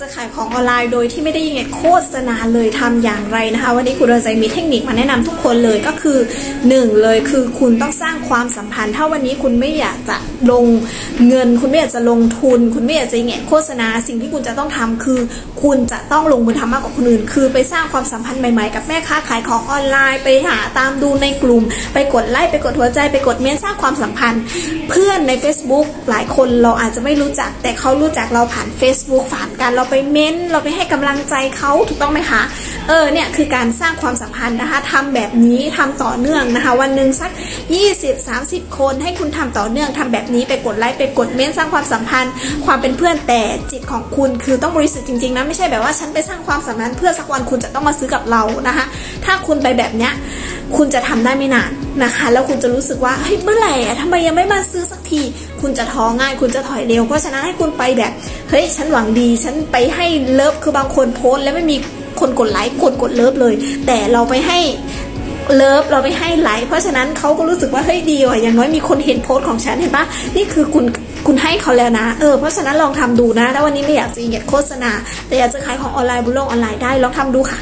จะขายของออนไลน์โดยที่ไม่ได้ยิงโฆษณาเลยทำอย่างไรนะคะ วันนี้คุณเรใจมีเทคนิคมาแนะนำทุกคนเลยก็คือหนึ่งเลยคือคุณต้องสร้างความสัมพันธ์ ถ้าวันนี้คุณไม่อยากจะลงเงิน คุณไม่อยากจะลงทุน คุณไม่อยากจะยิงโฆษณา สิ่งที่คุณจะต้องทำคือ คุณจะต้องลงมือทำมากกว่าคนอื่น คือไปสร้างความสัมพันธ์ใหม่ๆ กับแม่ค้าขายของออนไลน์ ไปหาตามดูในกลุ่ม ไปกดไลค์ไปกดหัวใจไปกดเมนสร้างความสัมพันธ์ เพื่อนใน Facebook หลายคนเราอาจจะไม่รู้จัก แต่เขารู้จักเราผ่าน Facebook ผ่าน การเราไปเม้น เราไปให้กำลังใจเขาถูกต้องไหมคะ เออเนี่ยคือการสร้างความสัมพันธ์นะคะทำแบบนี้ทำต่อเนื่องนะคะ วันหนึ่งสัก 20-30 คนให้คุณทำต่อเนื่องทำแบบนี้ไปกดไลค์ไปกดเม้นสร้างความสัมพันธ์ ความเป็นเพื่อนแต่จิตของคุณคือต้องบริสุทธิ์จริงๆนะไม่ใช่แบบว่าฉันไปสร้างความสัมพันธ์เพื่อสักวันคุณจะต้องมาซื้อกับเรานะคะ ถ้าคุณไปแบบเนี้ยคุณจะทำได้ไม่นานนะคะ แล้วคุณจะรู้สึกว่าเฮ้ยเมื่อไหร่อะทำไมยังไม่มาซื้อสักที คุณจะท้อง่าย คุณจะถอยเร็ว เพราะฉะนั้นให้คุณไปแบบ เฮ้ย ฉันหวังดี ฉันไปให้เลิฟ คือบางคนโพสแล้วไม่มีคนกดไลค์กดกดเลิฟเลย แต่เราไปให้เลิฟเราไปให้ไลค์เพราะฉะนั้นเขาก็รู้สึกว่าเฮ้ยดีว่ะอย่างน้อยมีคนเห็นโพสต์ของฉันเห็นปะนี่คือคุณคุณให้เขาแล้วนะเออเพราะฉะนั้นลองทำดูนะถ้าวันนี้ไม่อยากจะเหยียดโฆษณา แต่อยากจะขายของออนไลน์บนโลกออนไลน์ได้ลองทำดูค่ะ